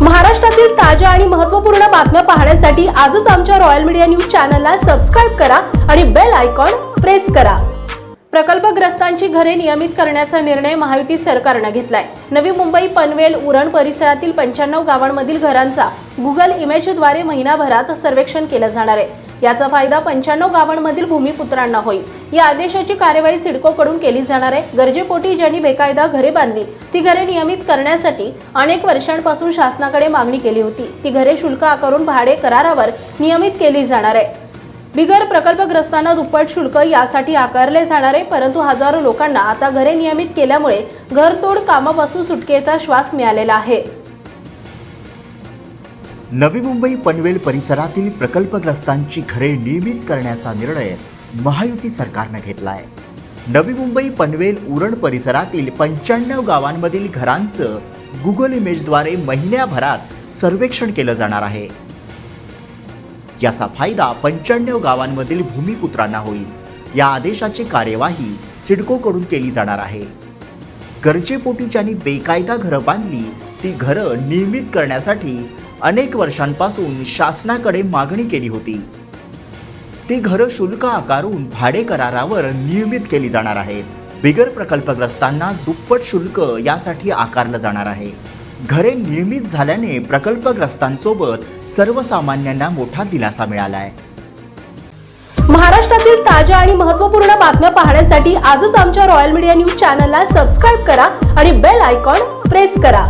महाराष्ट्रातील ताज्या आणि महत्त्वपूर्ण बातम्या पाहण्यासाठी आजच आमच्या रॉयल मीडिया न्यूज चॅनलला सबस्क्राईब करा आणि बेल आयकॉन प्रेस करा. प्रकल्पग्रस्तांची घरे नियमित करण्याचा निर्णय महायुती सरकारनं घेतलाय. नवी मुंबई पनवेल उरण परिसरातील पंच्याण्णव गावांमधील घरांचा गुगल इमेजद्वारे महिनाभरात सर्वेक्षण केलं जाणार आहे. याचा फायदा पंच्याण्णव गावांमधील भूमिपुत्रांना होईल. या आदेशाची कार्यवाही सिडकोकडून केली जाणार आहे. गरजेपोटी ज्यांनी बेकायदा घरे बांधली ती घरे नियमित करण्यासाठी अनेक वर्षांपासून शासनाकडे मागणी केली होती. ती घरे शुल्क आकारून भाडे करारावर नियमित केली जाणार आहे. बिगर प्रकल्पग्रस्तांना दुप्पट शुल्क यासाठी आकारले जाणार आहे परंतु हजारो लोकांना आता घरे नियमित केल्यामुळे घरतोड कामापासून सुटकेचा श्वास मिळालेला आहे. नवी मुंबई पनवेल परिसरातील प्रकल्पग्रस्तांची घरे नियमित करण्याचा निर्णय महायुती सरकारनं घेतला आहे नवी मुंबई पनवेल उरण परिसरातील पंच्याण्णव गावांमधील घरांचं गुगल इमेजद्वारे महिन्याभरात सर्वेक्षण केलं जाणार आहे. याचा फायदा पंच्याण्णव गावांमधील भूमिपुत्रांना होईल. या आदेशाची कार्यवाही सिडकोकडून केली जाणार आहे. गरजेपोटी ज्यांनी बेकायदा घरं बांधली ती घरं नियमित करण्यासाठी अनेक वर्षांपासून शासनाकडे मागणी केली होती. ती घरं शुल्क आकारून भाडे करारावर नियमित केली जाणार आहेत. बिगर प्रकल्पग्रस्तांना दुप्पट शुल्क यासाठी आकारलं जाणार आहे. घरे नियमित झाल्याने प्रकल्पग्रस्तांसोबत सर्वसामान्यांना मोठा दिलासा मिळाला आहे महाराष्ट्रातील ताज्या आणि महत्त्वपूर्ण बातम्या पाहण्यासाठी आजच आमच्या रॉयल मीडिया न्यूज चॅनलला सबस्क्राईब करा आणि बेल आयकॉन प्रेस करा.